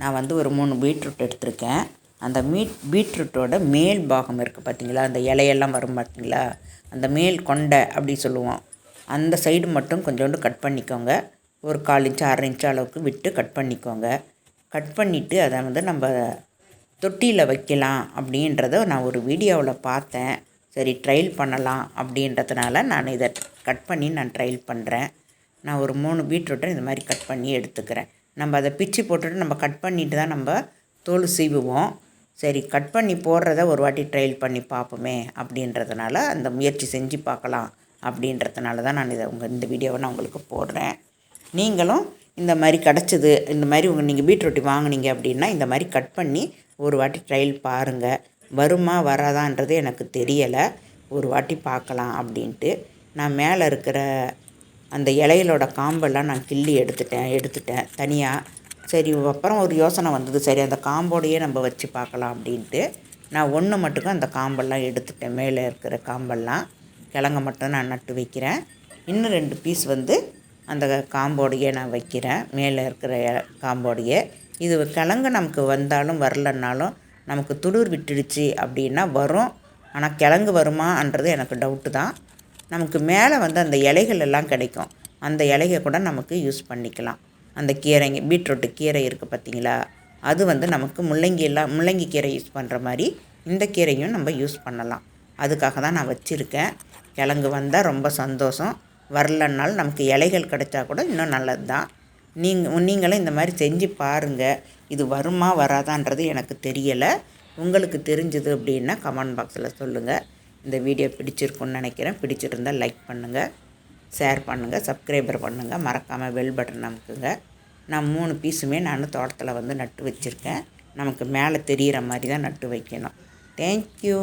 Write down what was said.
நான் வந்து ஒரு மூணு பீட்ரூட் எடுத்திருக்கேன். அந்த மீட் பீட்ரூட்டோட மேல் பாகம் இருக்குது பார்த்தீங்களா அந்த இலையெல்லாம் வரும் பார்த்தீங்களா அந்த மேல் கொண்டை அப்படி சொல்லுவோம். அந்த சைடு மட்டும் கொஞ்சோண்டு கட் பண்ணிக்கோங்க. ஒரு கால் இன்ச்சு அரை இன்ச்சு அளவுக்கு விட்டு கட் பண்ணிக்கோங்க. கட் பண்ணிவிட்டு அதை வந்து நம்ம தொட்டியில் வைக்கலாம் அப்படின்றத நான் ஒரு வீடியோவில் பார்த்தேன். சரி ட்ரையல் பண்ணலாம் அப்படின்றதுனால நான் இதை கட் பண்ணி நான் ட்ரையல் பண்ணுறேன் நான் ஒரு மூணு பீட்ரூட்டை இந்த மாதிரி கட் பண்ணி எடுத்துக்கிறேன். நம்ம அதை பிச்சு போட்டுட்டு நம்ம கட் பண்ணிட்டு தான் நம்ம தோல் சீவுவோம். சரி கட் பண்ணி போடுறத ஒரு வாட்டி ட்ரையல் பண்ணி பார்ப்போமே அப்படின்றதுனால அந்த முயற்சி செஞ்சு பார்க்கலாம் அப்படின்றதுனால தான் நான் இதை உங்கள் இந்த வீடியோவை நான் உங்களுக்கு போடுறேன். நீங்களும் இந்த மாதிரி கிடச்சிது இந்த மாதிரி உங்கள் நீங்கள் பீட்ரூட்டி வாங்குனீங்க அப்படின்னா இந்த மாதிரி கட் பண்ணி ஒரு வாட்டி ட்ரையல் பாருங்கள் வருமா வராதான்றது எனக்கு தெரியலை. ஒரு வாட்டி பார்க்கலாம் அப்படின்ட்டு நான் மேலே இருக்கிற அந்த இலைகளோட காம்பெல்லாம் நான் கிள்ளி எடுத்துட்டேன் எடுத்துட்டேன். தனியாக சரி அப்புறம் ஒரு யோசனை வந்தது. சரி அந்த காம்போடையே நம்ம வச்சு பார்க்கலாம் அப்படின்ட்டு நான் ஒன்று மட்டுக்கும் அந்த காம்பெல்லாம் எடுத்துட்டேன். மேலே இருக்கிற காம்பெல்லாம். கிழங்க மட்டும் நான் நட்டு வைக்கிறேன். இன்னும் ரெண்டு பீஸ் வந்து அந்த காம்போடையே நான் வைக்கிறேன். மேலே இருக்கிற காம்போடையே. இது கிழங்கு நமக்கு வந்தாலும் வரலன்னாலும் நமக்கு துளிர் விட்டுடுச்சு அப்படின்னா வரும். ஆனால் கிழங்கு வருமான்றது எனக்கு டவுட்டு தான். நமக்கு மேலே வந்து அந்த இலைகள் எல்லாம் கிடைக்கும். அந்த இலையை கூட நமக்கு யூஸ் பண்ணிக்கலாம். அந்த கீரைங்க பீட்ரூட்டு கீரை இருக்குது பார்த்தீங்களா? அது வந்து நமக்கு முள்ளங்கி எல்லாம் முள்ளங்கி கீரை யூஸ் பண்ணுற மாதிரி இந்த கீரையும் நம்ம யூஸ் பண்ணலாம். அதுக்காக தான் நான் வச்சுருக்கேன். கிழங்கு வந்தால் ரொம்ப சந்தோஷம். வரலன்னாலும் நமக்கு இலைகள் கிடைச்சா கூட இன்னும் நல்லது தான். நீங்கள் நீங்களும் இந்த மாதிரி செஞ்சு பாருங்கள் இது வருமா வராதான்றது எனக்கு தெரியலை. உங்களுக்கு தெரிஞ்சது அப்படின்னா கமெண்ட் பாக்ஸில் சொல்லுங்கள் இந்த வீடியோ பிடிச்சிருக்குன்னு நினைக்கிறேன். பிடிச்சிருந்தால் லைக் பண்ணுங்கள் ஷேர் பண்ணுங்கள் சப்ஸ்கிரைபர் பண்ணுங்கள் மறக்காமல் பெல் பட்டன் அமுக்குங்க. நான் மூணு பீஸுமே நான் தோட்டத்தில் வந்து நட்டு வச்சுருக்கேன். நமக்கு மேலே தெரிகிற மாதிரி தான் நட்டு வைக்கணும். தேங்க்யூ